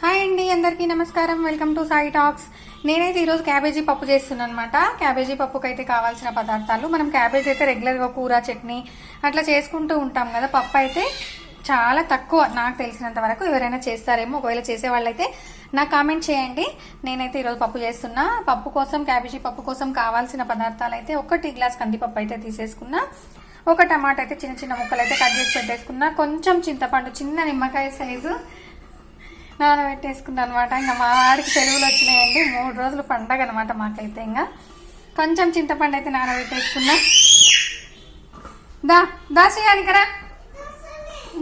Hi అండి అందరికీ నమస్కారం. Welcome to Sai talks. నేనైతే ఈరోజు క్యాబేజీ పప్పు చేస్తున్నాను అనమాట క్యాబేజీ పప్పుకి అయితే కావాల్సిన పదార్థాలు. మనం క్యాబేజీ అయితే రెగ్యులర్గా కూర చట్నీ అట్లా చేసుకుంటూ ఉంటాం కదా. పప్పు అయితే చాలా తక్కువ నాకు తెలిసినంత వరకు ఎవరైనా చేస్తారేమో. ఒకవేళ చేసే వాళ్ళైతే నాకు కామెంట్ చేయండి. నేనైతే ఈరోజు పప్పు చేస్తున్నా. పప్పు కోసం క్యాబేజీ పప్పు కోసం కావాల్సిన పదార్థాలు అయితే ఒక టీ గ్లాస్ కందిపప్పు అయితే తీసేసుకున్నా. ఒక టమాటా అయితే చిన్న చిన్న ముక్కలు అయితే కట్ చేసి పెట్టేసుకున్నా. కొంచెం చింతపండు చిన్న నిమ్మకాయ సైజు నానబెట్టేసుకున్నాను అనమాట ఇంకా మా వాడికి సెలవులు వచ్చినాయండి. మూడు రోజులు పండగ అనమాట మాకైతే ఇంకా. కొంచెం చింతపండు అయితే నానబెట్టేసుకున్నా. దా దా శ్రీయానికరా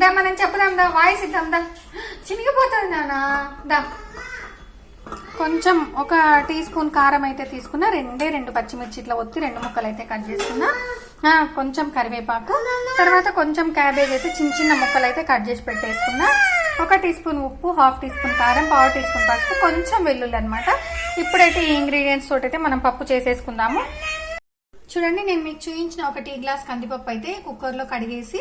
దా మనం చెప్పుదాం దా వాయిస్ ఇద్దాం దా. చినిగిపోతుంది నానా. దా. కొంచెం ఒక టీ స్పూన్ కారం అయితే తీసుకున్నా. రెండే రెండు పచ్చిమిర్చి ఇట్లా ఒత్తి రెండు ముక్కలు అయితే కట్ చేసుకున్నా. కొంచెం కరివేపాకు. తర్వాత కొంచెం క్యాబేజ్ అయితే చిన్న చిన్న ముక్కలు అయితే కట్ చేసి పెట్టేసుకున్నా. ఒక టీ స్పూన్ ఉప్పు హాఫ్ టీ స్పూన్ కారం పావు టీ స్పూన్ పసుపు కొంచెం వెల్లుల్లి అనమాట ఇప్పుడైతే ఈ ఇంగ్రీడియంట్స్ తోటి అయితే మనం పప్పు చేసేసుకుందాము. చూడండి నేను మీకు చూపించిన ఒక టీ గ్లాస్ కందిపప్పు అయితే కుక్కర్లో కడిగేసి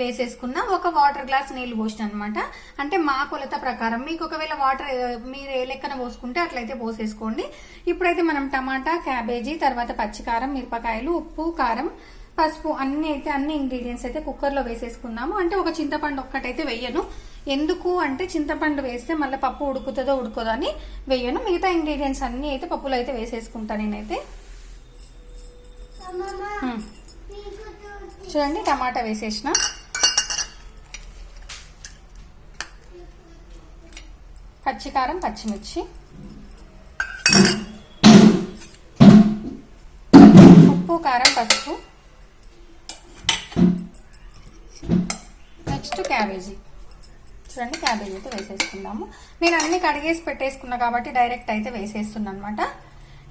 వేసేసుకున్నా. ఒక వాటర్ గ్లాస్ నీళ్ళు పోసిన అనమాట అంటే మా కొలత ప్రకారం మీకు ఒకవేళ వాటర్ మీరు ఏ లెక్కన పోసుకుంటే అట్లయితే పోసేసుకోండి. ఇప్పుడైతే మనం టమాటా క్యాబేజీ తర్వాత పచ్చికారం మిరపకాయలు ఉప్పు కారం పసుపు అన్ని అయితే అన్ని ఇంగ్రీడియంట్స్ అయితే కుక్కర్లో వేసేసుకున్నాము అంటే ఒక చింతపండు ఒక్కటైతే వెయ్యను ఎందుకు అంటే చింతపండు వేస్తే మళ్ళీ పప్పు ఉడుకుతుందో ఉడుకోదో అని వెయ్యను మిగతా ఇంగ్రీడియంట్స్ అన్ని అయితే పప్పులో అయితే వేసేసుకుంటాను నేనైతే. చూడండి టమాటా వేసేసిన. పచ్చికారం పచ్చిమిర్చి. ఉప్పు కారం పసుపు. Next cabbage. చూడండి క్యాబేజ్ అయితే వేసేసుకుందాము. నేను అన్ని కడిగేసి పెట్టేసుకున్నా కాబట్టి డైరెక్ట్ అయితే వేసేస్తున్నాను అనమాట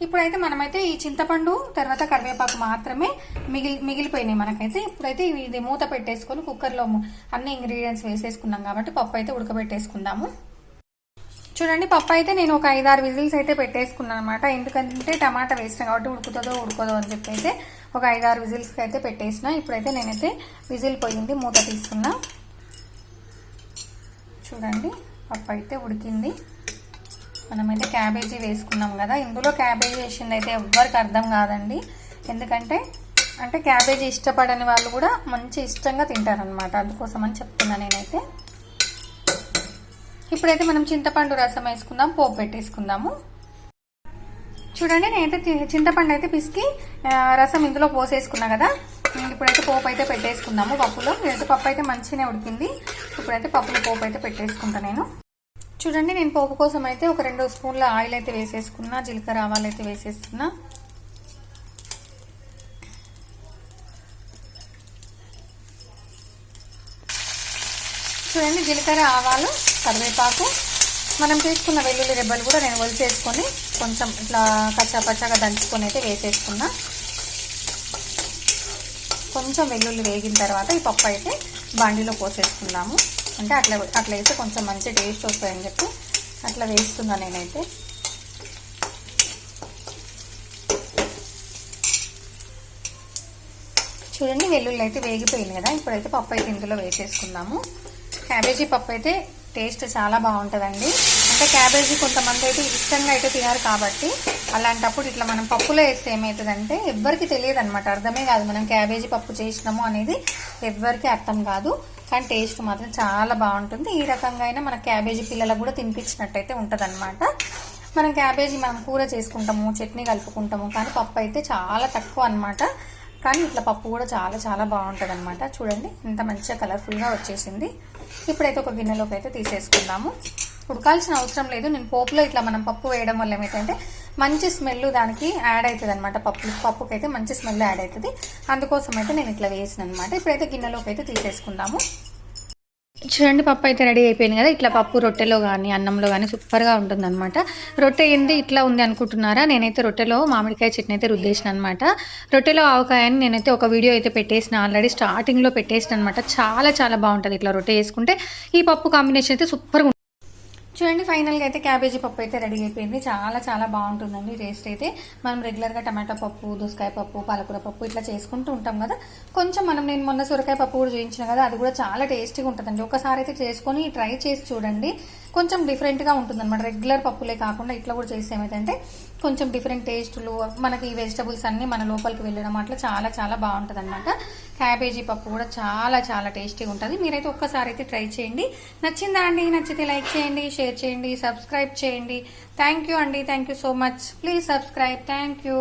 ఇప్పుడైతే మనమైతే ఈ చింతపండు తర్వాత కరివేపాకు మాత్రమే మిగిలి మిగిలిపోయినాయి మనకైతే. ఇప్పుడైతే ఇది మూత పెట్టేసుకొని కుక్కర్లో అన్ని ఇంగ్రీడియంట్స్ వేసేసుకున్నాం కాబట్టి పప్పు అయితే ఉడకబెట్టేసుకుందాము. చూడండి పప్పు అయితే నేను ఒక ఐదారు విజిల్స్ అయితే పెట్టేసుకున్నాను అనమాట ఎందుకంటే టమాటా వేసిన కాబట్టి ఉడుకుతుందో ఉడుకోదో అని చెప్పి అయితే ఒక ఐదారు విజిల్స్కి అయితే పెట్టేసిన. ఇప్పుడైతే నేనైతే విజిల్ పోయింది మూత తీసుకున్నా చూడండి పప్పు అయితే ఉడికింది. మనమైతే క్యాబేజీ వేసుకున్నాం కదా. ఇందులో క్యాబేజీ వేసింది అయితే ఎవ్వరికి అర్థం కాదండి. ఎందుకంటే అంటే క్యాబేజీ ఇష్టపడని వాళ్ళు కూడా మంచి ఇష్టంగా తింటారనమాట అందుకోసం అని చెప్తున్నా నేనైతే. ఇప్పుడైతే మనం చింతపండు రసం వేసుకుందాం పోపు పెట్టేసుకుందాము. చూడండి నేనైతే చింతపండు అయితే పిసికి రసం ఇందులో పోసేసుకున్నా కదా. ఇప్పుడైతే పోపు అయితే పెట్టేసుకుందాము. పప్పులో ఇదైతే పప్పు అయితే మంచిగానే ఉడికింది. ఇప్పుడైతే పప్పులో పోపు అయితే పెట్టేసుకుంటా నేను. చూడండి నేను పోపు కోసం అయితే ఒక రెండు స్పూన్ల ఆయిల్ అయితే వేసేసుకున్నా. జీలకర్ర ఆవాలు అయితే వేసేస్తున్నా. చూడండి జీలకర్ర ఆవాలు కరివేపాకు. మనం తీసుకున్న వెల్లుల్లి రెబ్బలు కూడా నేను ఒలిచేసుకొని కొంచెం ఇట్లా కచ్చా పచ్చగా దంచుకొని అయితే వేసేసుకున్నా. కొంచెం వెల్లుల్లి వేగిన తర్వాత ఈ పప్పు అయితే బండిలో పోసేసుకుందాము. అంటే అట్లా అట్లా వేస్తే కొంచెం మంచి టేస్ట్ వస్తాయని చెప్పి అట్లా వేస్తున్నా నేనైతే. చూడండి వెల్లుల్లి అయితే వేగిపోయింది కదా. ఇప్పుడైతే పప్పు అయితే ఇందులో వేసేసుకుందాము. క్యాబేజీ పప్పు అయితే టేస్ట్ చాలా బాగుంటుందండి. అంటే క్యాబేజీ కొంతమంది అయితే ఇష్టంగా అయితే తినారు కాబట్టి అలాంటప్పుడు ఇట్లా మనం పప్పులో వేస్తే ఏమవుతుందంటే ఎవ్వరికి తెలియదు అనమాట అర్థమే కాదు మనం క్యాబేజీ పప్పు చేసినాము అనేది ఎవ్వరికి అర్థం కాదు. కానీ టేస్ట్ మాత్రం చాలా బాగుంటుంది. ఈ రకంగా అయినా మన క్యాబేజీ పిల్లలకు కూడా తినిపించినట్టయితే ఉంటుంది మనం క్యాబేజీ మనం కూర చేసుకుంటాము చట్నీ కలుపుకుంటాము కానీ పప్పు అయితే చాలా తక్కువ అన్నమాట. కానీ ఇట్లా పప్పు కూడా చాలా చాలా బాగుంటుంది అనమాట చూడండి ఇంత మంచిగా కలర్ఫుల్గా వచ్చేసింది. ఇప్పుడైతే ఒక గిన్నెలోకి అయితే తీసేసుకుందాము. ఉడకాల్సిన అవసరం లేదు. నేను పోపులో ఇట్లా మనం పప్పు వేయడం వల్ల ఏమైతే మంచి స్మెల్ దానికి యాడ్ అవుతుంది అనమాట పప్పు. పప్పుకి అయితే మంచి స్మెల్ యాడ్ అవుతుంది. అందుకోసం అయితే నేను ఇట్లా వేసిన అనమాట ఇప్పుడైతే గిన్నెలోకి అయితే తీసేసుకుందాము. చూడండి పప్పు అయితే రెడీ అయిపోయింది కదా. ఇట్లా పప్పు రొట్టెలో కానీ అన్నంలో కానీ సూపర్గా ఉంటుంది అనమాట రొట్టె ఏంది ఇట్లా ఉంది అనుకుంటున్నారా? నేనైతే రొట్టెలో మామిడికాయ చట్నీ అయితే రుద్దేసిన అనమాట రొట్టెలో ఆవకాయని నేనైతే ఒక వీడియో అయితే పెట్టేసిన ఆల్రెడీ స్టార్టింగ్లో పెట్టేసిన అనమాట చాలా చాలా బాగుంటుంది ఇట్లా రొట్టె వేసుకుంటే ఈ పప్పు కాంబినేషన్ అయితే సూపర్గా చూడండి ఫైనల్గా అయితే క్యాబేజీ పప్పు అయితే రెడీ అయిపోయింది. చాలా చాలా బాగుంటుందండి టేస్ట్ అయితే. మనం రెగ్యులర్గా టమాటా పప్పు దోసకాయ పప్పు పాలకూర పప్పు ఇట్లా చేసుకుంటూ ఉంటాం కదా. కొంచెం మనం నేను మొన్న సొరకాయ పప్పు కూడా చూపించిన కదా అది కూడా చాలా టేస్టీగా ఉంటుందండి. ఒకసారి అయితే చేసుకొని ట్రై చేసి చూడండి. కొంచెం డిఫరెంట్గా ఉంటుంది అనమాట రెగ్యులర్ పప్పులే కాకుండా ఇట్లా కూడా చేస్తే ఏమైందంటే కొంచెం డిఫరెంట్ టేస్టులు మనకి ఈ వెజిటబుల్స్ అన్నీ మన లోపలికి వెళ్ళడం అట్లా చాలా చాలా బాగుంటుంది అనమాట క్యాబేజీ పప్పు కూడా చాలా చాలా టేస్టీగా ఉంటుంది. మీరైతే ఒక్కసారి అయితే ట్రై చేయండి. నచ్చిందా అండి? నచ్చితే లైక్ చేయండి షేర్ చేయండి సబ్స్క్రైబ్ చేయండి. థ్యాంక్ యూ అండి. Thank you so much please subscribe thank you